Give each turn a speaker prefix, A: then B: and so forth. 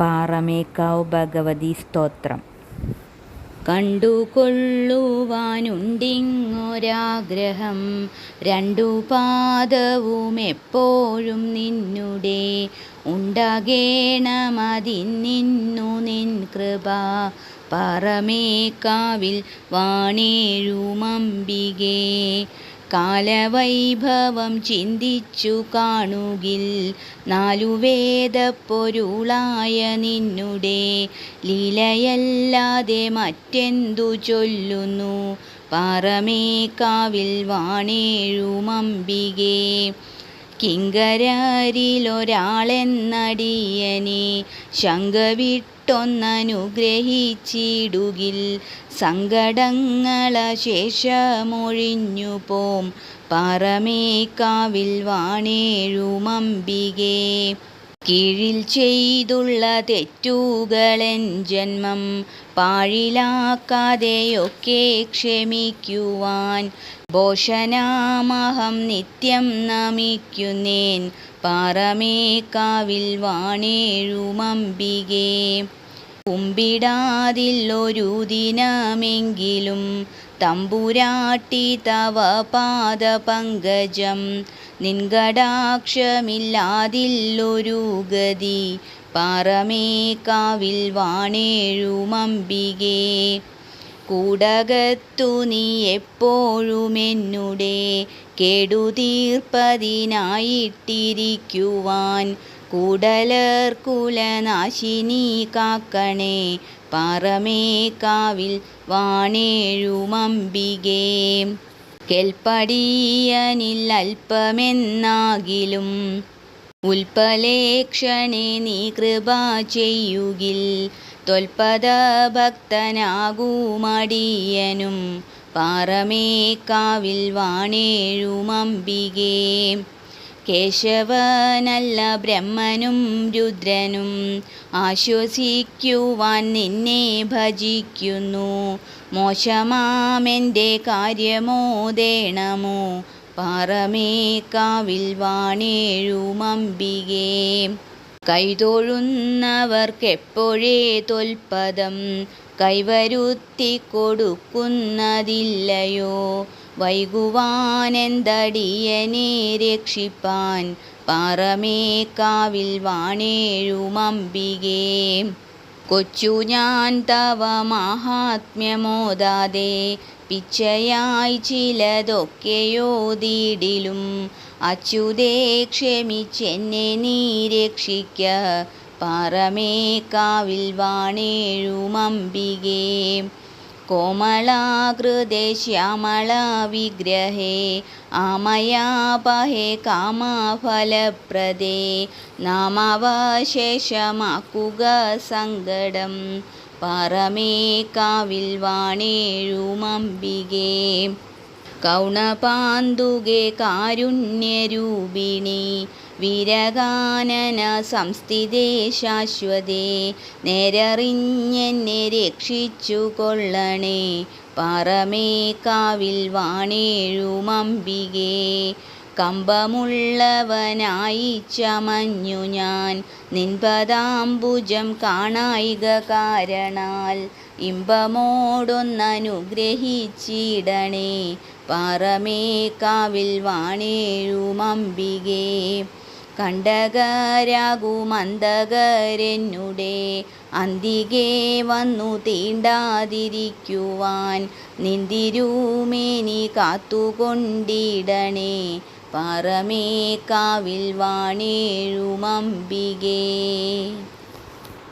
A: പാറമേക്കാവ് ഭഗവതി സ്തോത്രം. കണ്ടുകൊള്ളുവാനുണ്ടിങ്ങൊരാഗ്രഹം രണ്ടു പാദവും എപ്പോഴും നിന്നുടെ. ഉണ്ടാകേണമതിന്നു നിൻ കൃപ പാറമേക്കാവിൽ വാണേഴുമമ്പികേ. കാലവൈഭവം ചിന്തിച്ചു കാണുകിൽ നാലു വേദപ്പൊരുളായ നിന്നുടെ ലീലയല്ലാതെ മറ്റെന്തു ചൊല്ലുന്നു? പാറമേക്കാവിൽ വാണേഴുമമ്പികേ കിങ്കരരിലൊരാളെന്നടിയനെ ശങ്ക വിട്ടൊന്നനുഗ്രഹിച്ചിടുകിൽ സങ്കടങ്ങളശേഷമൊഴിഞ്ഞു പോം പാറമേക്കാവിൽ വാണേഴുമമ്പികേ. കീഴിൽ ചെയ്തുള്ള തെറ്റുകളൻ ജന്മം പാഴിലാക്കാതെയൊക്കെ ക്ഷമിക്കുവാൻ ഭോഷനാമഹം നിത്യം നമിക്കുന്നേൻ പാറമേക്കാവിൽ വാണേഴുമമ്പികേ. കുമ്പിടാതില്ലൊരു ദിനമെങ്കിലും തമ്പുരാട്ടി തവ പാദപങ്കജം നിൻകടാക്ഷമില്ലാതില്ലൊരു ഗതി പാറമേക്കാവിൽ വാണേഴുമമ്പികേ കൂടകത്തു നീ എപ്പോഴും എപ്പോഴുമെന്നുടെ കെടുതീർപ്പതിനായിട്ടിരിക്കുവാൻ കൂടലർക്കുലനാശിനി കാക്കണേ. പാറമേക്കാവിൽ വാണേഴുമമ്പികേ കെൽപ്പടിയനിൽ അല്പമെന്നാകിലും ഉൽപ്പലേക്ഷണേ നീ കൃപ ചെയ്യുകിൽ തൊൽപദ ഭക്തനാകുമടിയനും പാറമേക്കാവിൽ വാണേഴുമമ്പികേ കേശവനല്ല ബ്രഹ്മനും രുദ്രനും ആശ്വസിക്കുവാൻ നിന്നെ ഭജിക്കുന്നു. മോശമാമെന്റെ കാര്യമോദേണമോ പാറമേക്കാവിൽ വാണേഴുമമ്പികേ കൈതൊഴുന്നവർക്കെപ്പോഴേ തൊൽപദം? കൈവരുത്തി കൊടുക്കുന്നതില്ലയോ? വൈകുവാനെന്തടിയനെ രക്ഷിപ്പാൻ പാറമേക്കാവിൽ വാണേഴുമമ്പികേ. കൊച്ചു ഞാൻ തവ മാഹാത്മ്യമോദാതെ പിച്ചയായി ചിലതൊക്കെയോതിടിലും. അച്യുതേ ക്ഷമിച്ചെന്നെ നീ രക്ഷിക്ക പാറമേക്കാവിൽ വാണേഴുമമ്പികേ. ശ്യാമള വിഗ്രഹേ ആമയാപഹേ കാമാഫലപ്രദേ. നാമവശേഷമാക്കുക സങ്കടം പാറമേക്കാവിൽ വാണേഴുമമ്പികേ. കൗണപാന്തുകെ കാരുണ്യരൂപിണി വീരഗാനന സംസ്ഥിതേ ശാശ്വതേ നേരറിഞ്ഞെന്നെ രക്ഷിച്ചു കൊള്ളണേ. പാറമേക്കാവിൽ വാണേഴുമമ്പികേ കമ്പമുള്ളവനായി ചമഞ്ഞു ഞാൻ. നിൻപദാംബുജം കാണായിക കാരണാൽ ഇമ്പമോടൊന്നനുഗ്രഹിച്ചിടണേ. പാറമേക്കാവിൽ വാണേഴുമമ്പികേ കണ്ടകരാകുമന്തകരെന്നുടെ അന്തികെ വന്നു തീണ്ടാതിരിക്കുവാൻ നിന്തിരുമേനി കാത്തുകൊണ്ടിടണേ. പാറമേക്കാവിൽ വാണേഴുമമ്പികേ